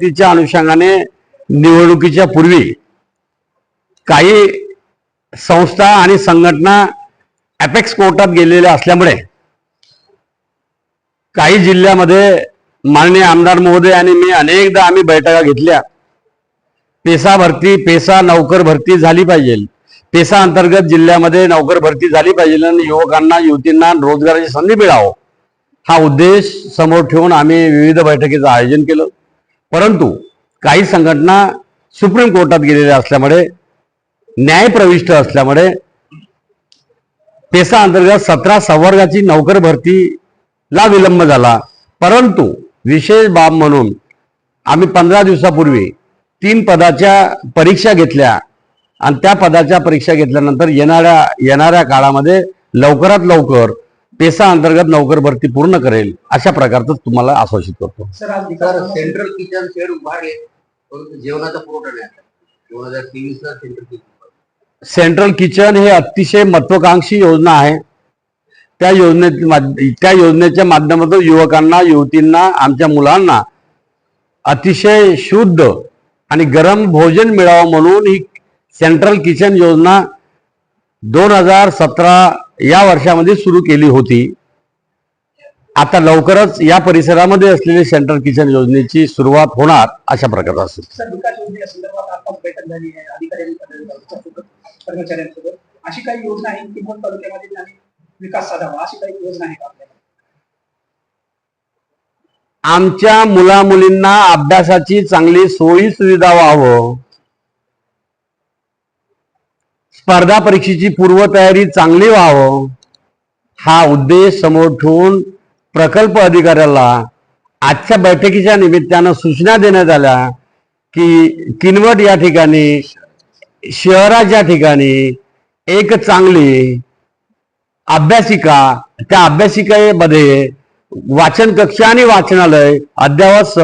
तिच्या अनुषंगाने निवडणुकीच्या पूर्वी काही संस्था आणि संघटना अपेक्स कोर्टात गेलेल्या असल्यामुळे काही जिल्ह्यामध्ये माननीय आमदार महोदय आणि मी अनेकदा आम्ही बैठका घेतल्या. पेसा भरती पेसा नौकर भरती झाली पाहिजे. पेसा अंतर्गत जिल्ह्यामध्ये नौकर भरती झाली पाहिजे आणि युवकांना युवतींना रोजगाराची संधी मिळावं. हा उद्देश समोर ठेवून आम्ही विविध बैठकीचं आयोजन केलं. परंतु काही संघटना सुप्रीम कोर्टात गेलेल्या असल्यामुळे न्यायप्रविष्ट असल्यामुळे पेसा अंतर्गत सतरा संवर्गाची नोकर भरतीला विलंब झाला. परंतु विशेष बाब म्हणून आम्ही पंधरा दिवसापूर्वी तीन पदाच्या परीक्षा घेतल्या आणि त्या पदाच्या परीक्षा घेतल्यानंतर येणाऱ्या येणाऱ्या काळामध्ये लवकरात लवकर पेसा अंतर्गत नोकर भरती पूर्ण करेल अशा प्रकारचं तुम्हाला आश्वासित करतो. सेंट्रल किचन शेड उभारले जेवणाचा पुरवठा नाही झाला. दोन हजार तेवीस ला सेंट्रल किचन सेंट्रल किचन हे अतिशय महत्वाकांक्षी योजना आहे. त्या योजने त्या योजनेच्या माध्यमातून युवकांना युवतींना आमच्या मुलांना अतिशय शुद्ध आणि गरम भोजन मिळावं म्हणून ही सेंट्रल किचन योजना दोन हजार सतरा या वर्षामध्ये सुरू केली होती. आता लवकरच या परिसरामध्ये असलेली सेंट्रल किचन योजनेची सुरुवात होणार अशा प्रकारचा असेल. आमच्या मुला मुलींना अभ्यासाची चांगली सोयी सुविधा व्हावं. स्पर्धा परीक्षेची पूर्वतयारी चांगली व्हावं हा उद्देश समोर ठेवून प्रकल्प अधिकाऱ्याला आजच्या बैठकीच्या निमित्तानं सूचना देण्यात आल्या की किनवट या ठिकाणी शहराच्या ठिकाणी एक चांगली अभ्यासिका त्या अभ्यासिकेमध्ये वाचन कक्ष आणि वाचनालय अद्यावत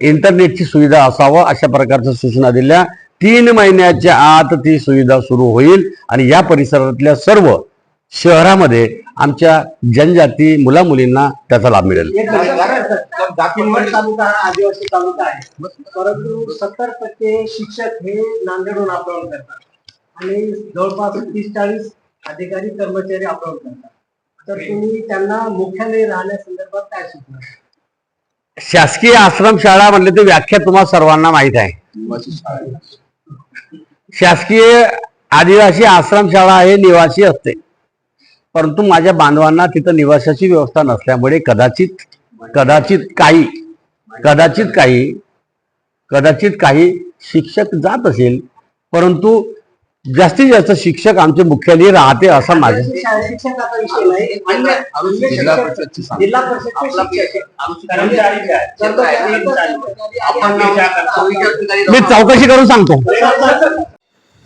इंटरनेटची सुविधा असावं अशा प्रकारच्या सूचना दिल्या. तीन महिन्याच्या आत ती सुविधा सुरू होईल आणि या परिसरातल्या सर्व शहरामध्ये आमच्या जनजाती मुला मुलींना त्याचा लाभ मिळेल. एक किनवट तालुका आदिवासी तालुका आहे. परंतु सत्तर टक्के शिक्षक हे नांदेडहून करतात. आणि जवळपास तीस चाळीस अधिकारी कर्मचारी अपडाऊन करतात. तर तुम्ही त्यांना मुख्यालय राहण्यासंदर्भात काय सूचना शासकीय आश्रम शाळा म्हणले तर व्याख्या तुम्हाला सर्वांना माहीत आहे. शासकीय आदिवासी आश्रम शाळा हे निवासी असते. परंतु माझ्या बांधवांना तिथं निवासाची व्यवस्था नसल्यामुळे कदाचित कदाचित काही कदाचित काही कदाचित काही शिक्षक जात असेल. परंतु जास्तीत जास्त शिक्षक आमचे मुख्यालय राहते असं माझं मी चौकशी करून सांगतो.